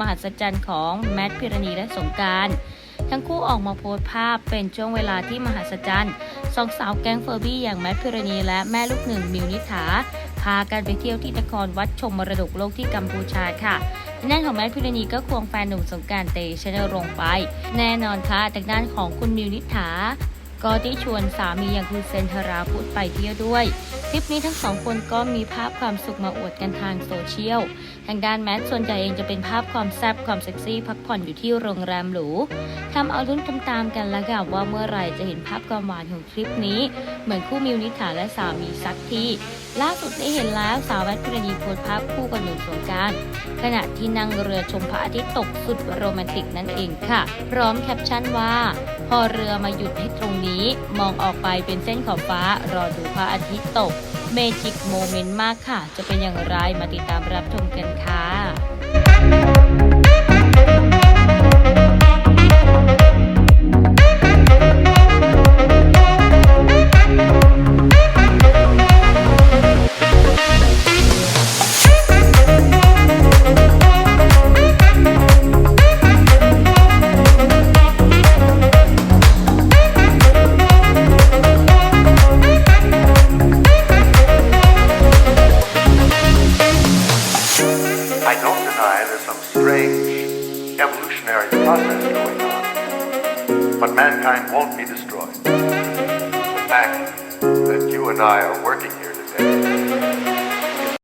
มหัศจรรย์ของแมทพิรณีและสงการทั้งคู่ออกมาโพสต์ภาพเป็นช่วงเวลาที่มหัศจรรย์สองสาวแก๊งเฟอร์บี้อย่างแมทพิรณีและแม่ลูกหนึ่งมิวนิษฐาพากันไปเที่ยวที่นครวัดชมมรดกโลกที่กัมพูชาค่ะทางด้านของแมทพิรณีก็ควงแฟนหนุ่มสงการเตชนรงไป แน่นอนค่ะจากด้านของคุณมิวนิษฐา ก็ที่ชวนสามีอย่างคุณเซนธราพุทธไปเที่ยวด้วยทริปนี้ทั้งสองคนก็มีภาพความสุขมาอวดกันทางโซเชียล ทางด้านแมทส่วนใหญ่เองจะเป็นภาพความแซ่บความเซ็กซี่พักผ่อนอยู่ที่โรงแรมหรูทำเอาลุ้นตามๆกันแล้วค่ะว่าเมื่อไหร่จะเห็นภาพความหวานของทริปนี้ เหมือนคู่มิวนิษฐาและสามีสักทีล่าสุดได้เห็นแล้วสาวแมทพิรณีโพสภาพคู่กับหนุ่มสงการขณะที่นั่งเรือชมพระอาทิตย์ตกสุดโรแมนติกนั่นเองค่ะ พร้อมแคปชั่นว่า พอเรือมาหยุดให้ตรงนี้ มองออกไปเป็นเส้นขอบฟ้ารอดูพระอาทิตย์ตก เมจิกโมเมนต์มากค่ะ จะเป็นอย่างไรมาติดตามรับชมกันค่ะ don't there's some strange evolutionary process going on, but mankind won't be destroyed. The fact that you and I are working